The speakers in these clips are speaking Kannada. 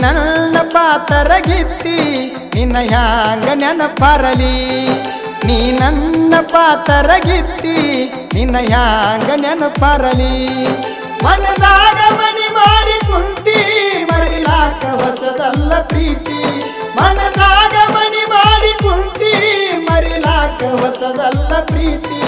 ನನ್ನ ಪಾತರಗಿತ್ತಿ, ನಿನ್ನ ಹ್ಯಾಂಗ ನೆನಪರಲಿ. ನೀ ನನ್ನ ಪಾತರಗಿತ್ತಿ, ನಿನ್ನ ಹ್ಯಾಂಗ ನೆನಪರಲಿ. ಮನದಾಗ ಮನಿ ಮಾಡಿ ಕುಂತಿ, ಮರಿಲಾಕ ಹೊಸದಲ್ಲ ಪ್ರೀತಿ. ಮನದಾಗ ಮನಿ ಮಾಡಿ ಕುಂತಿ, ಮರಿಲಾಕ ಹೊಸದಲ್ಲ ಪ್ರೀತಿ.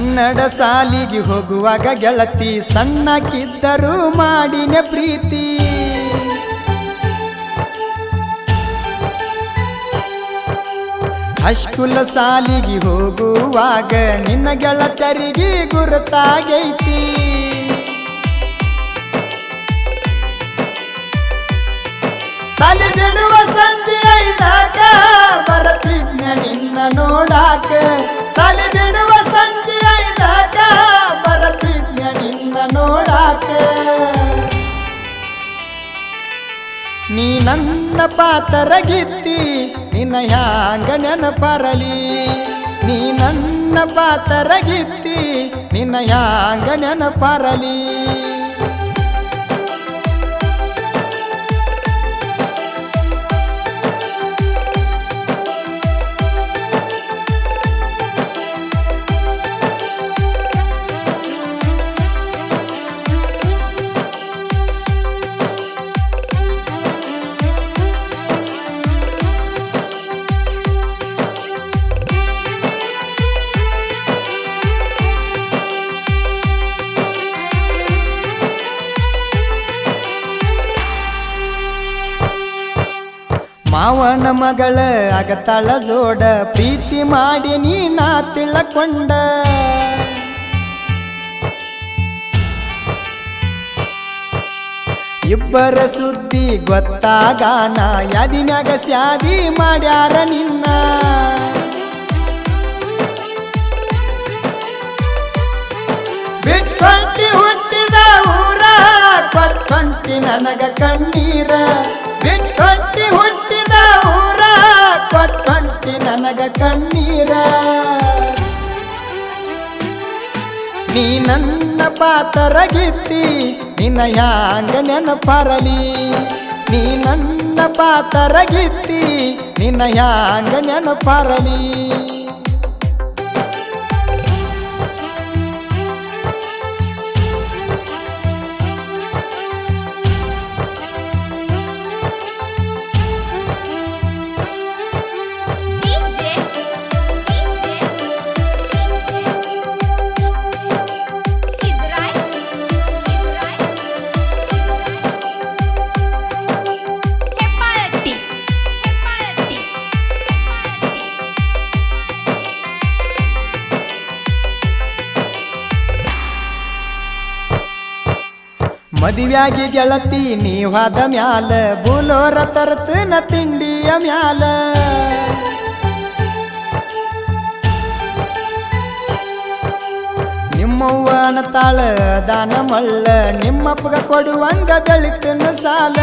ಕನ್ನಡ ಸಾಲಿಗೆ ಹೋಗುವಾಗ ಗೆಳತಿ ಸಣ್ಣಕ್ಕಿದ್ದರೂ ಮಾಡಿನ ಪ್ರೀತಿ. ಅಶ್ಕುಲ ಸಾಲಿಗೆ ಹೋಗುವಾಗ ನಿನ್ನ ಗೆಳತರಿಗೆ ಗುರುತಾಗೈತಿ. ಸಾಲಿ ಬಿಡುವ ಸಂಜೆ ಐದಾಗ ನನ್ನ ಪಾತರಗಿತ್ತಿ ನಿನ್ನ ಹ್ಯಾಂಗ ನೆನಪರಲಿ. ನೀ ನನ್ನ ಪಾತರಗಿತ್ತಿ ನಿನ್ನ ಹ್ಯಾಂಗ ನೆನಪರಲಿ. ಮಾವನ ಮಗಳ ಅಗತಳ ಜೋಡ, ಪ್ರೀತಿ ಮಾಡಿ ನೀ ನಾ ತಿಳಕೊಂಡ. ಇಬ್ಬರ ಸುದ್ದಿ ಗೊತ್ತಾಗಾನ ಯಾದಿ ಮ್ಯಾಗ ಸ್ಯಾದಿ ಮಾಡ್ಯಾರ ನಿನ್ನ. ಬಿಟ್ಕೊಂಟಿ ಹುಟ್ಟಿದ ಊರ, ಕೊಟ್ಕೊಂಟಿ ನನಗ ಕಣ್ಣೀರ. ಬಿಟ್ಕೊಂಟಿ ಹುಟ್ಟಿ ಕೊಟ್ಕೊಂಟಿ ನನಗ ಕಣ್ಣೀರ. ನೀ ನನ್ನ ಪಾತರಗಿತ್ತಿ, ನಿನ್ನ ಯಾಂಗ ನೆನಪರಲಿ. ನೀ ನನ್ನ ಪಾತರಗಿತ್ತಿ, ನಿನ್ನ ಯಾಂಗ ನೆನಪರಲಿ. ಮದುವ್ಯಾಗಿ ಗೆಳತಿ ನೀವಾದ ಮ್ಯಾಲ ಬುಲೋರ ತರ್ತನ ತಿಂಡಿಯ ಮ್ಯಾಲ ನಿಮ್ಮವ್ವನ ತಾಳ ದಾನ ಮಳ್ಳ ನಿಮ್ಮಪ್ಪಗ ಕೊಡುವಂಗ ಬೆಳಿತನ ಸಾಲ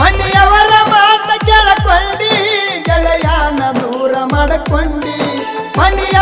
ಮನೆಯವರ ಮಾತ ಕೇಳಕೊಂಡಿ ಗೆಳೆಯಾನ ದೂರ ಮಾಡಕೊಂಡಿ ಮನೆಯವರ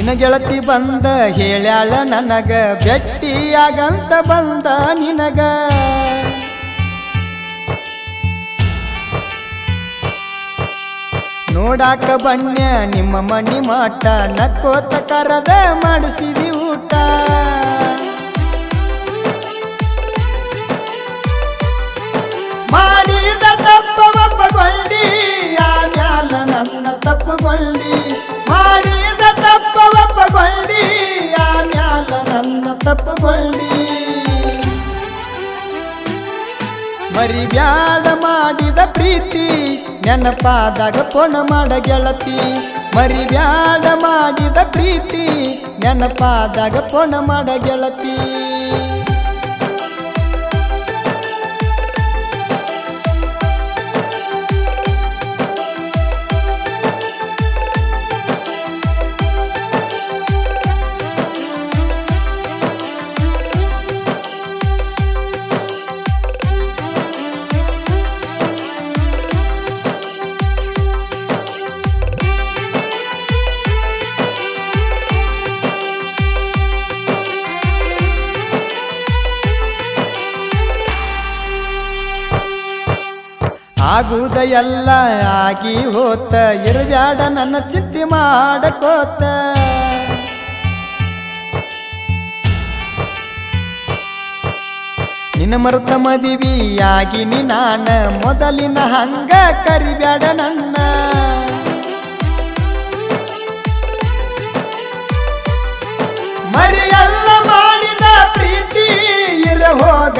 ನಿನ್ನ ಗೆಳತಿ ಬಂದ ಹೇಳ್ಯಾಳ ನನಗ ಭೆಟ್ಟಿಯಾಗಂತ ಬಂದ ನಿನಗ. ನೋಡಾಕ ಬಣ್ಣ ನಿಮ್ಮ ಮಣಿ ಮಾಟ, ನಕ್ಕೋತ ಕರದ ಮಾಡಿಸಿದಿ ಊಟ. ಮಾಡಿದ ತಪ್ಪ ಒಪ್ಪಗೊಂಡಿ ಆ ನನ್ನ ತಪ್ಪುಗೊಂಡಿ ನನ್ನ ಮರಿ ಮರಿಬ್ಯಾಡ ಮಾಡಿದ ಪ್ರೀತಿ, ನೆನಪಾದಾಗ ಪೊಣ ಮಾಡ ಗೆಳತಿ. ಮರಿಬ್ಯಾಡ ಮಾಡಿದ ಪ್ರೀತಿ, ನೆನಪಾದಾಗ ಪೊಣ ಮಾಡ ಗೆಳತಿ. ಆಗುದ ಎಲ್ಲ ಆಗಿ ಹೋತ. ಇರಬ್ಯಾಡ ನನ್ನ ಚಿತ್ತಿ ಮಾಡಕೋತ. ನಿನ್ನ ಮರುತ ಮದಿವಿಯಾಗಿನಿ ನಾನ ಮೊದಲಿನ ಹಂಗ ಕರಿಬ್ಯಾಡ ನನ್ನ.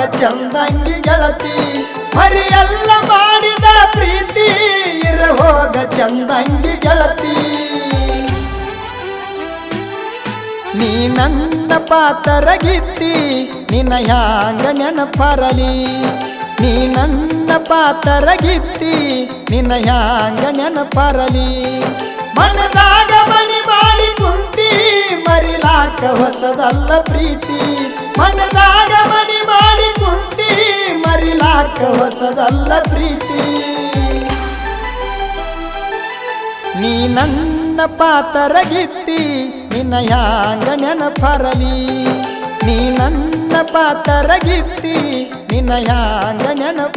ಚಂದಂಗಿ ಗೆಳತಿ. ಮರಿಯಲ್ಲ ಮಾಡಿದ ಪ್ರೀತಿ ಇರ ಹೋಗ ಚಂದಂಗಿ ಗೆಳತಿ. ನೀ ನನ್ನ ಪಾತರಗಿತ್ತಿ, ನಿನ್ನ ಹ್ಯಾಂಗ ನೆನಪರಲಿ. ನೀ ನನ್ನ ಪಾತರಗಿತ್ತಿ, ನಿನ್ನ ಹ್ಯಾಂಗ ನೆನಪರಲಿ. ಮನದಾಗ ಮಣಿ ಮಾಡಿ ಕುಂತಿ, ಮರಿಲಾಕ ಹೊಸದಲ್ಲ ಪ್ರೀತಿ. ಮನದಾಗ ಮನಿ ಮಾಡಿ ಕುಂತಿ ಮರಿಲಾಕ ಹೊಸದಲ್ಲ ಪ್ರೀತಿ. ನೀ ನನ್ನ ಪಾತರಗಿತ್ತಿ ನಿನ್ನ ಯಾಂಗ ನೆನಪರಲಿ. ನೀ ನನ್ನ ಪಾತರಗಿತ್ತಿ ನಿನ್ನ ಯಾಂಗ ನೆನಪರಲಿ.